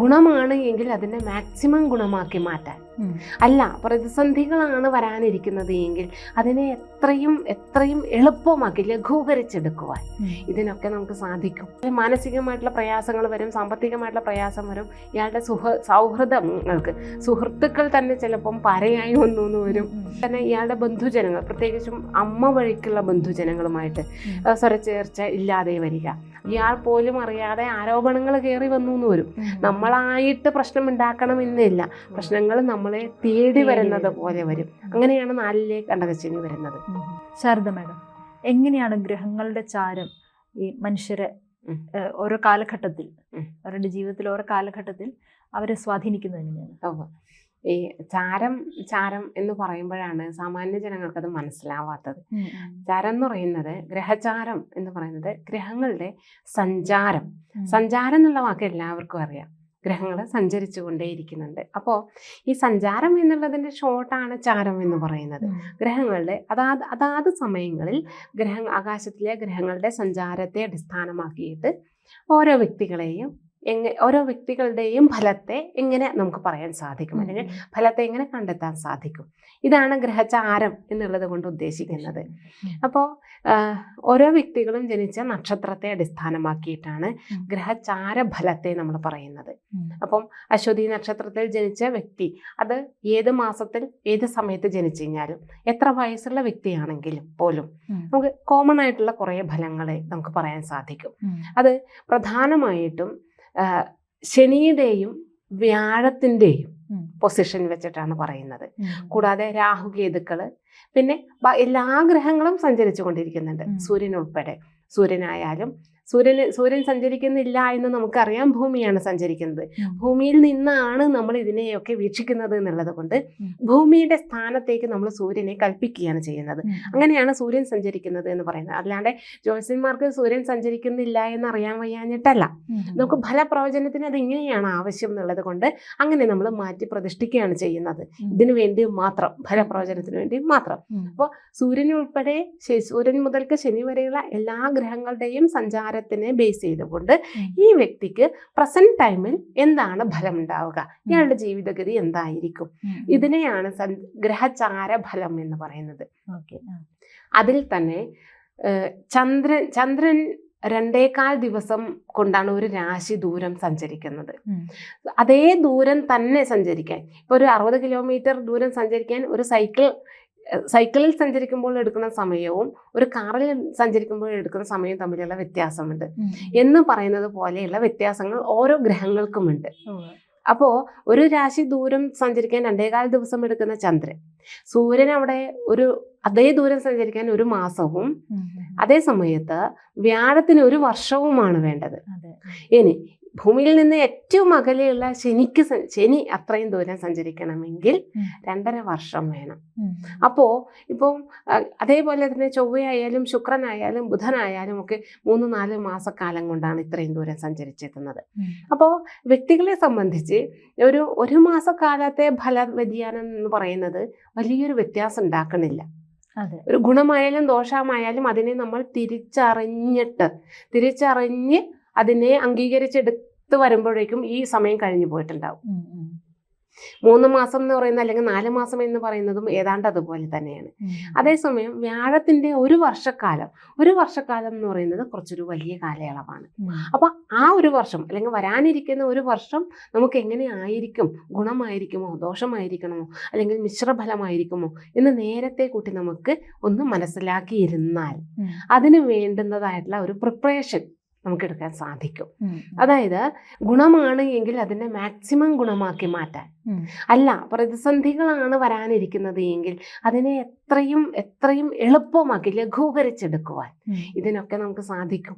ഗുണമാണ് എങ്കിൽ അതിനെ മാക്സിമം ഗുണമാക്കി മാറ്റാൻ. അല്ല പ്രതിസന്ധികളാണ് വരാനിരിക്കുന്നത് എങ്കിൽ അതിനെ എത്രയും എത്രയും എളുപ്പമാക്കി ലഘൂകരിച്ചെടുക്കുവാൻ ഇതിനൊക്കെ നമുക്ക് സാധിക്കും. മാനസികമായിട്ടുള്ള പ്രയാസങ്ങൾ വരും സാമ്പത്തികമായിട്ടുള്ള പ്രയാസം വരും ഇയാളുടെ സുഹ സൗഹൃദങ്ങൾക്ക് സുഹൃത്തുക്കൾ തന്നെ ചിലപ്പം പരയായി വന്നു എന്ന് വരും. തന്നെ ഇയാളുടെ ബന്ധുജനങ്ങൾ പ്രത്യേകിച്ചും അമ്മ വഴിക്കുള്ള ബന്ധുജനങ്ങളുമായിട്ട് സ്വരച്ചേർച്ച ഇല്ലാതെ വരിക. ഇയാൾ പോലും അറിയാതെ ആരോപണങ്ങൾ കയറി വന്നു എന്ന് വരും. നമ്മളായിട്ട് പ്രശ്നം ഉണ്ടാക്കണമെന്നില്ല പ്രശ്നങ്ങൾ നമ്മളെ തേടി വരുന്നത് പോലെ വരും. അങ്ങനെയാണ് നാലിലെ കണ്ടകശനി വരുന്നത്. ശാരദ മാഡം എങ്ങനെയാണ് ഗ്രഹങ്ങളുടെ ചാരം ഈ മനുഷ്യരെ. ഓരോ കാലഘട്ടത്തിൽ. അവരുടെ ജീവിതത്തിൽ ഓരോ കാലഘട്ടത്തിൽ അവരെ സ്വാധീനിക്കുന്നത് എങ്ങനെയാണ്? ഈ ചാരം ചാരം എന്ന് പറയുമ്പോഴാണ് സാമാന്യ ജനങ്ങൾക്ക് അത് മനസ്സിലാവാത്തത് ചാരം എന്ന് പറയുന്നത് ഗ്രഹചാരം എന്ന് പറയുന്നത് ഗ്രഹങ്ങളുടെ സഞ്ചാരം. സഞ്ചാരം എന്നുള്ള വാക്ക് എല്ലാവർക്കും അറിയാം. ഗ്രഹങ്ങൾ സഞ്ചരിച്ചു കൊണ്ടേയിരിക്കുന്നുണ്ട്. അപ്പോൾ ഈ സഞ്ചാരം എന്നുള്ളതിന്റെ ഷോർട്ടാണ് ചാരം എന്ന് പറയുന്നത്. ഗ്രഹങ്ങളുടെ അതാത് അതാത് സമയങ്ങളിൽ ഗ്രഹ ആകാശത്തിലെ ഗ്രഹങ്ങളുടെ സഞ്ചാരത്തെ അടിസ്ഥാനമാക്കിയിട്ട് ഓരോ വ്യക്തികളെയും എങ്ങനെ ഓരോ വ്യക്തികളുടെയും ഫലത്തെ എങ്ങനെ നമുക്ക് പറയാൻ സാധിക്കും. അല്ലെങ്കിൽ ഫലത്തെ എങ്ങനെ കണ്ടെത്താൻ സാധിക്കും. ഇതാണ് ഗ്രഹചാരം എന്നുള്ളത് കൊണ്ട് ഉദ്ദേശിക്കുന്നത്. അപ്പോൾ ഓരോ വ്യക്തികളും ജനിച്ച നക്ഷത്രത്തെ അടിസ്ഥാനമാക്കിയിട്ടാണ് ഗ്രഹചാര ഫലത്തെ നമ്മൾ പറയുന്നത്. അപ്പം അശ്വതി നക്ഷത്രത്തിൽ ജനിച്ച വ്യക്തി അത് ഏത് മാസത്തിൽ ഏത് സമയത്ത് ജനിച്ചു കഴിഞ്ഞാലും എത്ര വയസ്സുള്ള വ്യക്തിയാണെങ്കിലും പോലും നമുക്ക് കോമൺ ആയിട്ടുള്ള കുറേ ഫലങ്ങളെ നമുക്ക് പറയാൻ സാധിക്കും. അത് പ്രധാനമായിട്ടും ശനിയുടെയും വ്യാഴത്തിന്റെയും പൊസിഷൻ വെച്ചിട്ടാണ് പറയുന്നത്. കൂടാതെ രാഹുകേതുക്കൾ പിന്നെ എല്ലാ ഗ്രഹങ്ങളും സഞ്ചരിച്ചു കൊണ്ടിരിക്കുന്നുണ്ട്. സൂര്യൻ ഉൾപ്പെടെ സൂര്യനായാലും സൂര്യന് സൂര്യൻ സഞ്ചരിക്കുന്നില്ല എന്ന് നമുക്കറിയാം ഭൂമിയാണ് സഞ്ചരിക്കുന്നത്. ഭൂമിയിൽ നിന്നാണ് നമ്മൾ ഇതിനെയൊക്കെ വീക്ഷിക്കുന്നത് എന്നുള്ളത് കൊണ്ട് ഭൂമിയുടെ സ്ഥാനത്തേക്ക് നമ്മൾ സൂര്യനെ കൽപ്പിക്കുകയാണ് ചെയ്യുന്നത്. അങ്ങനെയാണ് സൂര്യൻ സഞ്ചരിക്കുന്നത് എന്ന് പറയുന്നത്. അല്ലാണ്ട് ജ്യോത്സ്യന്മാർക്ക് സൂര്യൻ സഞ്ചരിക്കുന്നില്ല എന്ന് അറിയാൻ വയ്യാഞ്ഞിട്ടല്ല. നമുക്ക് ഫലപ്രവചനത്തിന് അത് ഇങ്ങനെയാണ് ആവശ്യം എന്നുള്ളത് കൊണ്ട് അങ്ങനെ നമ്മൾ മാറ്റി പ്രതിഷ്ഠിക്കുകയാണ് ചെയ്യുന്നത്. ഇതിനു വേണ്ടി മാത്രം ഫലപ്രവചനത്തിന് വേണ്ടി മാത്രം. അപ്പോൾ സൂര്യനുൾപ്പെടെ സൂര്യൻ മുതൽക്ക് ശനി വരെയുള്ള എല്ലാ ഗ്രഹങ്ങളുടെയും സഞ്ചാരത്തിനെ ബേസ് ചെയ്തുകൊണ്ട് ഈ വ്യക്തിക്ക് പ്രസന്റ് ടൈമിൽ എന്താണ് ഫലം ഉണ്ടാവുക ഇയാളുടെ ജീവിതഗതി എന്തായിരിക്കും? ഇതിനെയാണ് ഗ്രഹചാര ഫലം എന്ന് പറയുന്നത്. ഓക്കെ അതിൽ തന്നെ ചന്ദ്രൻ ചന്ദ്രൻ രണ്ടേകാൽ ദിവസം കൊണ്ടാണ് ഒരു രാശി ദൂരം സഞ്ചരിക്കുന്നത്. അതേ ദൂരം തന്നെ സഞ്ചരിക്കാൻ. ഇപ്പോൾ ഒരു അറുപത് കിലോമീറ്റർ ദൂരം സഞ്ചരിക്കാൻ ഒരു സൈക്കിൾ സൈക്കിളിൽ സഞ്ചരിക്കുമ്പോൾ എടുക്കുന്ന സമയവും ഒരു കാറിൽ സഞ്ചരിക്കുമ്പോൾ എടുക്കുന്ന സമയവും തമ്മിലുള്ള വ്യത്യാസമുണ്ട്. എന്ന് പറയുന്നത് പോലെയുള്ള വ്യത്യാസങ്ങൾ ഓരോ ഗ്രഹങ്ങൾക്കുമുണ്ട്. അപ്പോൾ ഒരു രാശി ദൂരം സഞ്ചരിക്കാൻ രണ്ടേകാൽ ദിവസം എടുക്കുന്ന ചന്ദ്രൻ സൂര്യൻ അവിടെ ഒരു അതേ ദൂരം സഞ്ചരിക്കാൻ ഒരു മാസവും അതേ സമയത്ത് വ്യാഴത്തിന് ഒരു വർഷവുമാണ് വേണ്ടത്. ഇനി ഭൂമിയിൽ നിന്ന് ഏറ്റവും അകലെയുള്ള ശനിക്ക് ശനി അത്രയും ദൂരം സഞ്ചരിക്കണമെങ്കിൽ രണ്ടര വർഷം വേണം. അപ്പോൾ ഇപ്പം അതേപോലെ തന്നെ ചൊവ്വയായാലും ശുക്രനായാലും ബുധനായാലും ഒക്കെ മൂന്ന് നാല് മാസക്കാലം കൊണ്ടാണ് ഇത്രയും ദൂരം സഞ്ചരിച്ചെത്തുന്നത് അപ്പോൾ വ്യക്തികളെ സംബന്ധിച്ച് ഒരു ഒരു മാസക്കാലത്തെ ഫല വ്യതിയാനം എന്ന് പറയുന്നത് വലിയൊരു വ്യത്യാസം ഉണ്ടാക്കണില്ല. ഒരു ഗുണമായാലും ദോഷമായാലും അതിനെ നമ്മൾ തിരിച്ചറിഞ്ഞിട്ട് തിരിച്ചറിഞ്ഞ് അതിനെ അംഗീകരിച്ചെടുത്ത് വരുമ്പോഴേക്കും ഈ സമയം കഴിഞ്ഞു പോയിട്ടുണ്ടാവും. മൂന്ന് മാസം എന്ന് പറയുന്ന അല്ലെങ്കിൽ നാല് മാസം എന്ന് പറയുന്നതും ഏതാണ്ട് അതുപോലെ തന്നെയാണ്. അതേസമയം വ്യാഴത്തിന്റെ ഒരു വർഷക്കാലം ഒരു വർഷക്കാലം എന്ന് പറയുന്നത് കുറച്ചൊരു വലിയ കാലയളവാണ്. അപ്പൊ ആ ഒരു വർഷം അല്ലെങ്കിൽ വരാനിരിക്കുന്ന ഒരു വർഷം നമുക്ക് എങ്ങനെ ആയിരിക്കും? ഗുണമായിരിക്കുമോ? ദോഷമായിരിക്കണമോ അല്ലെങ്കിൽ മിശ്രഫലമായിരിക്കുമോ എന്ന് നേരത്തെ കൂട്ടി നമുക്ക് ഒന്ന് മനസ്സിലാക്കിയിരുന്നാൽ അതിന് വേണ്ടുന്നതായിട്ടുള്ള ഒരു പ്രിപ്പറേഷൻ നമുക്ക് എടുക്കാൻ സാധിക്കും അതായത് ഗുണമാണ് എങ്കിൽ അതിനെ മാക്സിമം ഗുണമാക്കി മാറ്റാൻ. അല്ല പ്രതിസന്ധികളാണ് വരാനിരിക്കുന്നത് എങ്കിൽ അതിനെ എത്രയും എത്രയും എളുപ്പമാക്കി ലഘൂകരിച്ചെടുക്കുവാൻ ഇതിനൊക്കെ നമുക്ക് സാധിക്കും.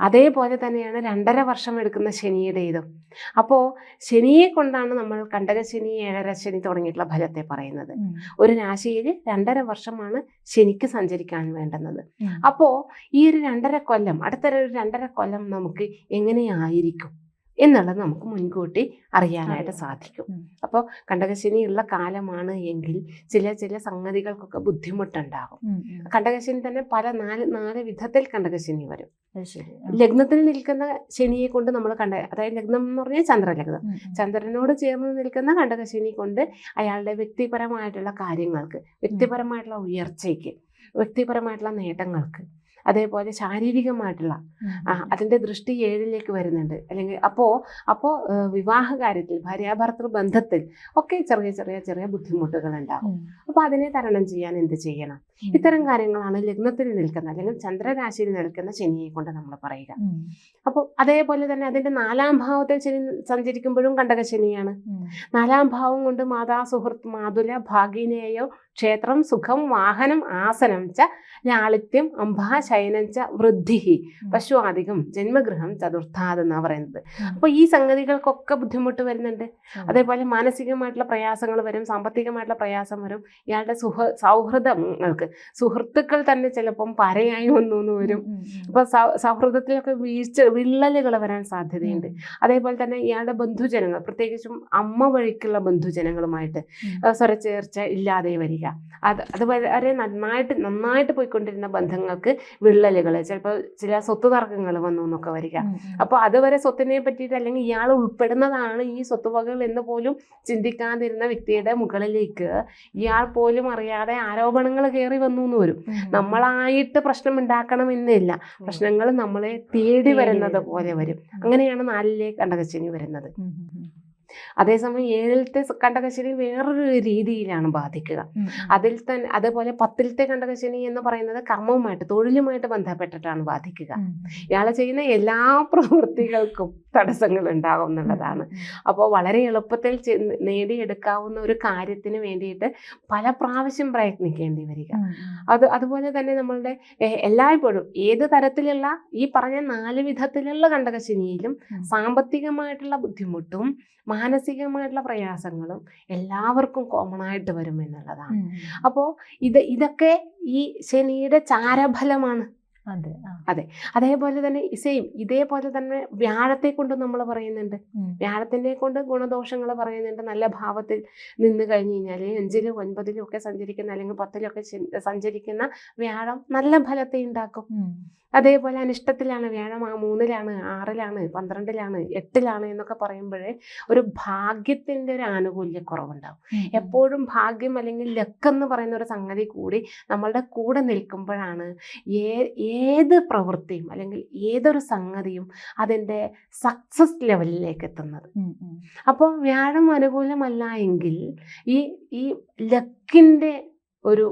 അതേപോലെ തന്നെയാണ് രണ്ടര വർഷം എടുക്കുന്ന ശനിയുടേതും അപ്പോ ശനിയെ കൊണ്ടാണ് നമ്മൾ കണ്ടകശനി ഏഴര ശനി തുടങ്ങിയിട്ടുള്ള ഫലത്തെ പറയുന്നത്. ഒരു രാശിയിൽ രണ്ടര വർഷമാണ് ശനിക്ക് സഞ്ചരിക്കാൻ വേണ്ടുന്നത്. അപ്പോ ഈ ഒരു രണ്ടര കൊല്ലം അടുത്തൊരു രണ്ടര കൊല്ലം നമുക്ക് എങ്ങനെയായിരിക്കും? എന്നുള്ളത് നമുക്ക് മുൻകൂട്ടി അറിയാനായിട്ട് സാധിക്കും. അപ്പോൾ കണ്ടകശനി ഉള്ള കാലമാണ് എങ്കിൽ ചില ചില സംഗതികൾക്കൊക്കെ ബുദ്ധിമുട്ടുണ്ടാകും. കണ്ടകശനി തന്നെ പല നാല് നാല് വിധത്തിൽ കണ്ടകശനി വരും. ലഗ്നത്തിൽ നിൽക്കുന്ന ശനിയെ കൊണ്ട് നമ്മൾ കണ്ട അതായത് ലഗ്നം എന്ന് പറഞ്ഞാൽ ചന്ദ്രലഗ്നം. ചന്ദ്രനോട് ചേർന്ന് നിൽക്കുന്ന കണ്ടകശനി കൊണ്ട് അയാളുടെ വ്യക്തിപരമായിട്ടുള്ള കാര്യങ്ങൾക്ക് വ്യക്തിപരമായിട്ടുള്ള ഉയർച്ചയ്ക്ക് വ്യക്തിപരമായിട്ടുള്ള നേട്ടങ്ങൾക്ക് അതേപോലെ ശാരീരികമായിട്ടുള്ള അതിന്റെ അതിന്റെ ദൃഷ്ടി ഏഴിലേക്ക് വരുന്നുണ്ട്. അല്ലെങ്കിൽ അപ്പോ അപ്പോ വിവാഹ കാര്യത്തിൽ ഭാര്യാഭർത്തൃ ബന്ധത്തിൽ ഒക്കെ ചെറിയ ചെറിയ ചെറിയ ബുദ്ധിമുട്ടുകൾ ഉണ്ടാകും. അപ്പൊ അപ്പോൾ അതിനെ തരണം ചെയ്യാൻ എന്ത് ചെയ്യണം. ഇത്തരം കാര്യങ്ങളാണ് ലഗ്നത്തിൽ നിൽക്കുന്ന അല്ലെങ്കിൽ ചന്ദ്രരാശിയിൽ നിൽക്കുന്ന ശനിയെ കൊണ്ട് നമ്മൾ പറയുക. അപ്പോൾ അതേപോലെ തന്നെ അതിന്റെ നാലാം ഭാവത്തിൽ ശനി സഞ്ചരിക്കുമ്പോഴും കണ്ടക ശനിയാണ്. നാലാം ഭാവം കൊണ്ട് മാതാ സുഹൃത്ത് മാതുല ഭാഗിനേയോ ക്ഷേത്രം സുഖം വാഹനം ആസനം ച ലാളിത്യം അംബാ ശയനം ച വൃദ്ധി പശു അധികം ജന്മഗൃഹം ചതുർത്ഥാത് എന്നാണ് പറയുന്നത്. അപ്പോൾ ഈ സംഗതികൾക്കൊക്കെ ബുദ്ധിമുട്ട് വരുന്നുണ്ട്. അതേപോലെ മാനസികമായിട്ടുള്ള പ്രയാസങ്ങൾ വരും സാമ്പത്തികമായിട്ടുള്ള പ്രയാസം വരും. ഇയാളുടെ സുഹ സൗഹൃദങ്ങൾക്ക് സുഹൃത്തുക്കൾ തന്നെ ചിലപ്പം പരയായി വന്നു എന്ന് വരും. സൗ സൗഹൃദത്തിലൊക്കെ വീഴ്ച വിള്ളലുകൾ വരാൻ സാധ്യതയുണ്ട്. അതേപോലെ തന്നെ ഇയാളുടെ ബന്ധുജനങ്ങൾ പ്രത്യേകിച്ചും അമ്മ വഴിക്കുള്ള ബന്ധുജനങ്ങളുമായിട്ട് സ്വരച്ചേർച്ച ഇല്ലാതെ വരിക. അത് അത് വരെ നന്നായിട്ട് നന്നായിട്ട് പോയിക്കൊണ്ടിരുന്ന ബന്ധങ്ങൾക്ക് വിള്ളലുകൾ ചിലപ്പോൾ ചില സ്വത്ത് തർക്കങ്ങൾ വന്നു എന്നൊക്കെ വരിക. അപ്പോൾ അതുവരെ സ്വത്തിനെ പറ്റിയിട്ട് അല്ലെങ്കിൽ ഇയാൾ ഉൾപ്പെടുന്നതാണ് ഈ സ്വത്തുവകകൾ എന്ന് പോലും ചിന്തിക്കാതിരുന്ന വ്യക്തിയുടെ മുകളിലേക്ക് ഇയാൾ പോലും അറിയാതെ ആരോപണങ്ങൾ കയറി വന്നു എന്ന് വരും. നമ്മളായിട്ട് പ്രശ്നം ഉണ്ടാക്കണമെന്നില്ല പ്രശ്നങ്ങൾ നമ്മളെ തേടി വരുന്നത് പോലെ വരും. അങ്ങനെയാണ് നാലിലെ കണ്ടകശനി വരുന്നത്. അതേസമയം ഏഴിലത്തെ കണ്ടകശ്ശേരി കണ്ടകശനി വേറൊരു രീതിയിലാണ് ബാധിക്കുക. അതിൽ തന്നെ അതേപോലെ പത്തിലത്തെ കണ്ടകശനി എന്ന് പറയുന്നത് കർമ്മവുമായിട്ട് തൊഴിലുമായിട്ട് ബന്ധപ്പെട്ടിട്ടാണ് ബാധിക്കുക. ഇയാൾ ചെയ്യുന്ന എല്ലാ പ്രവൃത്തികൾക്കും തടസ്സങ്ങൾ ഉണ്ടാകും എന്നുള്ളതാണ്. അപ്പോൾ വളരെ എളുപ്പത്തിൽ നേടിയെടുക്കാവുന്ന ഒരു കാര്യത്തിന് വേണ്ടിയിട്ട് പല പ്രാവശ്യം പ്രയത്നിക്കേണ്ടി വരിക. അത് അതുപോലെ തന്നെ നമ്മളുടെ എല്ലായ്പ്പോഴും ഏത് തരത്തിലുള്ള ഈ പറഞ്ഞ നാല് വിധത്തിലുള്ള കണ്ടകശനിയിലും സാമ്പത്തികമായിട്ടുള്ള ബുദ്ധിമുട്ടും മാനസികമായിട്ടുള്ള പ്രയാസങ്ങളും എല്ലാവർക്കും കോമൺ ആയിട്ട് വരും എന്നുള്ളതാണ്. അപ്പോൾ ഇത് ഇതൊക്കെ ഈ ശനിയുടെ ചാരഫലമാണ്. അതെ അതേപോലെ തന്നെ സെയിം ഇതേപോലെ തന്നെ വ്യാഴത്തെ കൊണ്ട് നമ്മൾ പറയുന്നുണ്ട്. വ്യാഴത്തിനെ കൊണ്ട് ഗുണദോഷങ്ങൾ പറയുന്നുണ്ട്. നല്ല ഭാവത്തിൽ നിന്ന് കഴിഞ്ഞ് കഴിഞ്ഞാൽ അഞ്ചിലും ഒൻപതിലും ഒക്കെ സഞ്ചരിക്കുന്ന അല്ലെങ്കിൽ പത്തിലൊക്കെ സഞ്ചരിക്കുന്ന വ്യാഴം നല്ല ഫലത്തെ ഉണ്ടാക്കും. അതേപോലെ അനിഷ്ടത്തിലാണ് വ്യാഴം. ആ മൂന്നിലാണ് ആറിലാണ് പന്ത്രണ്ടിലാണ് എട്ടിലാണ് എന്നൊക്കെ പറയുമ്പോഴേ ഒരു ഭാഗ്യത്തിന്റെ ഒരു ആനുകൂല്യക്കുറവുണ്ടാവും. എപ്പോഴും ഭാഗ്യം അല്ലെങ്കിൽ ലക്ക് എന്ന് പറയുന്ന ഒരു സംഗതി കൂടി നമ്മളുടെ കൂടെ നിൽക്കുമ്പോഴാണ്. ഏ ഏത് പ്രവൃത്തിയും അല്ലെങ്കിൽ ഏതൊരു സംഗതിയും അതിന്റെ സക്സസ് ലെവലിലേക്ക് എത്തുന്നത്. അപ്പോൾ വ്യാഴം അനുകൂലമല്ല എങ്കിൽ ഈ ഈ ലക്കിന്റെ ഒരു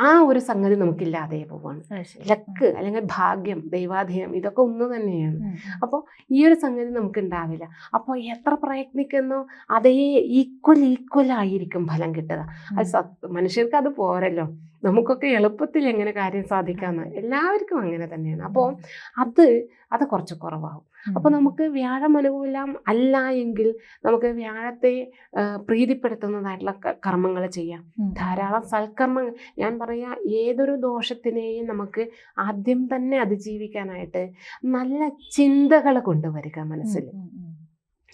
ആ ഒരു സംഗതി നമുക്കില്ലാതെ പോവാണ് ലക്ക് അല്ലെങ്കിൽ ഭാഗ്യം ദൈവാധീനം ഇതൊക്കെ ഒന്ന് തന്നെയാണ്. അപ്പോൾ ഈ ഒരു സംഗതി നമുക്ക് ഉണ്ടാവില്ല അപ്പോൾ എത്ര പ്രയത്നിക്കുന്നോ അതേ ഈക്വൽ ഈക്വൽ ആയിരിക്കും ഫലം കിട്ടുക. അത് മനുഷ്യർക്ക് അത് പോരല്ലോ. നമുക്കൊക്കെ എളുപ്പത്തിൽ എങ്ങനെ കാര്യം സാധിക്കാമെന്ന് എല്ലാവർക്കും അങ്ങനെ തന്നെയാണ്. അപ്പോൾ അത് അത് കുറച്ച് കുറവാകും. അപ്പോൾ നമുക്ക് വ്യാഴം അനുകൂലം അല്ല എങ്കിൽ നമുക്ക് വ്യാഴത്തെ പ്രീതിപ്പെടുത്തുന്നതായിട്ടുള്ള കർമ്മങ്ങൾ ചെയ്യാം. ധാരാളം സൽക്കർമ്മങ്ങൾ ഞാൻ പറയാ ഏതൊരു ദോഷത്തിനെയും നമുക്ക് ആദ്യം തന്നെ അതിജീവിക്കാനായിട്ട് നല്ല ചിന്തകൾ കൊണ്ടുവരിക മനസ്സിൽ.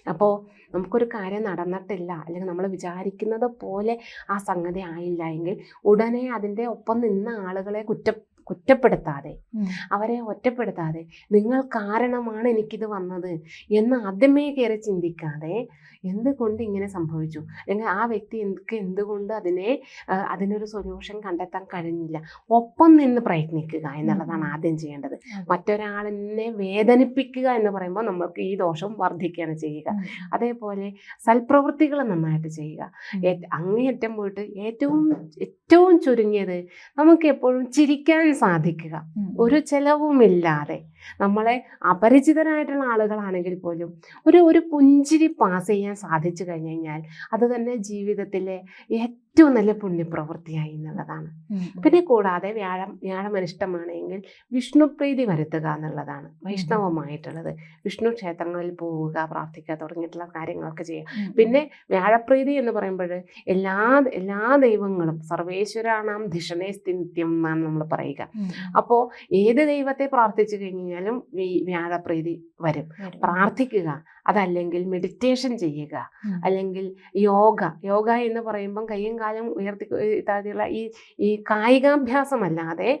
അപ്പോൾ നമുക്കൊരു കാര്യം നടന്നിട്ടില്ല അല്ലെങ്കിൽ നമ്മൾ വിചാരിക്കുന്നത് പോലെ ആ സംഗതി ആയില്ല എങ്കിൽ ഉടനെ അതിന്റെ ഒപ്പം നിന്ന ആളുകളെ കുറ്റ കുറ്റപ്പെടുത്താതെ അവരെ ഒറ്റപ്പെടുത്താതെ നിങ്ങൾ കാരണമാണ് എനിക്കിത് വന്നത് എന്ന് ആദ്യമേ കയറി ചിന്തിക്കാതെ എന്തുകൊണ്ട് ഇങ്ങനെ സംഭവിച്ചു? അല്ലെങ്കിൽ ആ വ്യക്തി എനിക്ക് എന്തുകൊണ്ട് അതിനെ അതിനൊരു സൊല്യൂഷൻ കണ്ടെത്താൻ കഴിഞ്ഞില്ല? ഒപ്പം നിന്ന് പ്രയത്നിക്കുക എന്നുള്ളതാണ് ആദ്യം ചെയ്യേണ്ടത്. മറ്റൊരാളിനെ വേദനിപ്പിക്കുക എന്ന് പറയുമ്പോൾ നമുക്ക് ഈ ദോഷം വർദ്ധിക്കുകയാണ് ചെയ്യുക. അതേപോലെ സൽപ്രവൃത്തികൾ നന്നായിട്ട് ചെയ്യുക. അങ്ങേയറ്റം പോയിട്ട് ഏറ്റവും ഏറ്റവും ചുരുങ്ങിയത് നമുക്ക് എപ്പോഴും ചിരിക്കാൻ സാധിക്കുക. ഒരു ചെലവുമില്ലാതെ നമ്മളെ അപരിചിതരായിട്ടുള്ള ആളുകളാണെങ്കിൽ പോലും ഒരു ഒരു പുഞ്ചിരി പാസ് ചെയ്യാൻ സാധിച്ചു കഴിഞ്ഞു കഴിഞ്ഞാൽ അത് തന്നെ ജീവിതത്തിലെ ഏറ്റവും നല്ല പുണ്യപ്രവൃത്തിയായി എന്നുള്ളതാണ്. പിന്നെ കൂടാതെ വ്യാഴം വ്യാഴം അനിഷ്ടമാണെങ്കിൽ വിഷ്ണുപ്രീതി വരുത്തുക എന്നുള്ളതാണ് വൈഷ്ണവമായിട്ടുള്ളത് വിഷ്ണു ക്ഷേത്രങ്ങളിൽ പോവുക പ്രാർത്ഥിക്കുക തുടങ്ങിയിട്ടുള്ള കാര്യങ്ങളൊക്കെ ചെയ്യുക. പിന്നെ വ്യാഴപ്രീതി എന്ന് പറയുമ്പോൾ എല്ലാ എല്ലാ ദൈവങ്ങളും സർവേശ്വരാണാം ധിഷണേ സ്ഥിത്യം എന്നാണ് നമ്മൾ പറയുക. അപ്പോൾ ഏത് ദൈവത്തെ പ്രാർത്ഥിച്ചു കഴിഞ്ഞാലും ഈ വ്യാഴപ്രീതി വരും വരും. പ്രാർത്ഥിക്കുക അതല്ലെങ്കിൽ മെഡിറ്റേഷൻ ചെയ്യുക. അല്ലെങ്കിൽ യോഗ. യോഗ എന്ന് പറയുമ്പം കയ്യും കാലും ഉയർത്തി താഴ്ത്തിയുള്ള ഈ ഈ കായികാഭ്യാസമല്ലാതെ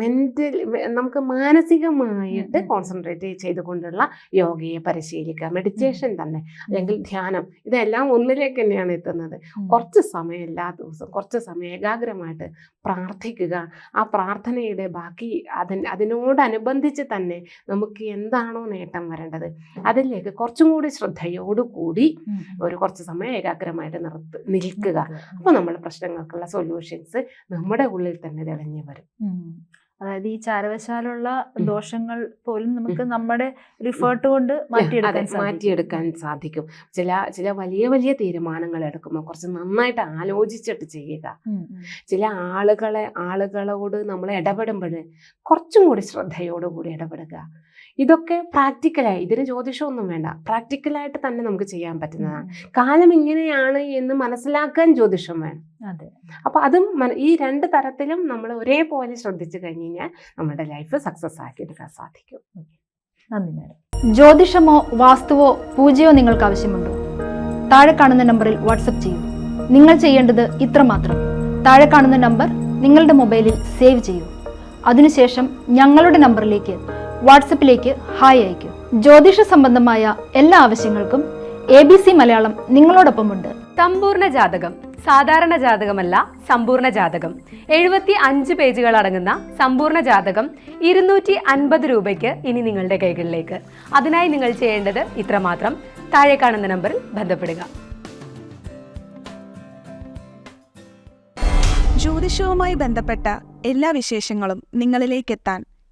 മെന്റൽ നമുക്ക് മാനസികമായിട്ട്. കോൺസെൻട്രേറ്റ് ചെയ്തുകൊണ്ടുള്ള യോഗയെ പരിശീലിക്കുക. മെഡിറ്റേഷൻ തന്നെ. അല്ലെങ്കിൽ ധ്യാനം. ഇതെല്ലാം ഒന്നിലേക്ക് തന്നെയാണ് എത്തുന്നത്. കുറച്ച് സമയം എല്ലാ ദിവസവും കുറച്ച് സമയം ഏകാഗ്രമായിട്ട് പ്രാർത്ഥിക്കുക. ആ പ്രാർത്ഥനയുടെ ബാക്കി അതിന് അതിനോടനുബന്ധിച്ച് തന്നെ നമുക്ക് എന്താണോ നേട്ടം വരേണ്ടത് അതിലേക്ക് കുറച്ചും കൂടി ശ്രദ്ധയോടുകൂടി ഒരു കുറച്ച് സമയം ഏകാഗ്രമായിട്ട് നിർത്ത് നിൽക്കുക. അപ്പോൾ നമ്മുടെ പ്രശ്നങ്ങൾക്കുള്ള സൊല്യൂഷൻസ് നമ്മുടെ ഉള്ളിൽ തന്നെ തെളിഞ്ഞു വരും. അതായത് ഈ ചാരവശാലുള്ള ദോഷങ്ങൾ പോലും നമുക്ക് നമ്മുടെ റിഫേർട്ട് കൊണ്ട് മാറ്റിയെടുക്കാൻ മാറ്റിയെടുക്കാൻ സാധിക്കും. ചില ചില വലിയ വലിയ തീരുമാനങ്ങൾ എടുക്കുമ്പോൾ കുറച്ച് നന്നായിട്ട് ആലോചിച്ചിട്ട് ചെയ്യുക. ചില ആളുകളെ ആളുകളോട് നമ്മൾ ഇടപെടുമ്പോൾ കുറച്ചും കൂടി ശ്രദ്ധയോടുകൂടി ഇടപെടുക. ഇതൊക്കെ പ്രാക്ടിക്കലായി ഇതിന് ജ്യോതിഷമൊന്നും വേണ്ട. പ്രാക്ടിക്കലായിട്ട് തന്നെ നമുക്ക് ചെയ്യാൻ പറ്റുന്നതാണ് കാലം ഇങ്ങനെയാണ് എന്ന് മനസ്സിലാക്കാൻ ജ്യോതിഷം വേണം. അതെ. അപ്പൊ അതും ഈ രണ്ട് തരത്തിലും നമ്മൾ ഒരേപോലെ ശ്രദ്ധിച്ചു കഴിഞ്ഞ് കഴിഞ്ഞാൽ നമ്മുടെ ലൈഫ് സക്സസ് ആക്കി എടുക്കാൻ സാധിക്കും. നന്ദി മാഡം. ജ്യോതിഷമോ വാസ്തുവോ പൂജയോ നിങ്ങൾക്ക് ആവശ്യമുണ്ടോ? താഴെ കാണുന്ന നമ്പറിൽ വാട്സപ്പ് ചെയ്യൂ. നിങ്ങൾ ചെയ്യേണ്ടത് ഇത്രമാത്രം താഴെ കാണുന്ന നമ്പർ നിങ്ങളുടെ മൊബൈലിൽ സേവ് ചെയ്യൂ. അതിനുശേഷം ഞങ്ങളുടെ നമ്പറിലേക്ക് വാട്സപ്പിലേക്ക് ഹായ് അയയ്ക്കൂ ജ്യോതിഷ സംബന്ധമായ എല്ലാ ആവശ്യങ്ങൾക്കും എ ബി സി മലയാളം നിങ്ങളോടൊപ്പമുണ്ട്. സമ്പൂർണ ജാതകം സാധാരണ ജാതകമല്ല സമ്പൂർണ ജാതകം. എഴുപത്തി അഞ്ച് പേജുകൾ അടങ്ങുന്ന സമ്പൂർണ ജാതകം ഇരുന്നൂറ്റി അൻപത് രൂപയ്ക്ക് ഇനി നിങ്ങളുടെ കൈകളിലേക്ക്. അതിനായി നിങ്ങൾ ചെയ്യേണ്ടത് ഇത്രമാത്രം. താഴെ കാണുന്ന നമ്പറിൽ ബന്ധപ്പെടുക. ജ്യോതിഷവുമായി ബന്ധപ്പെട്ട എല്ലാ വിശേഷങ്ങളും നിങ്ങളിലേക്കെത്താൻ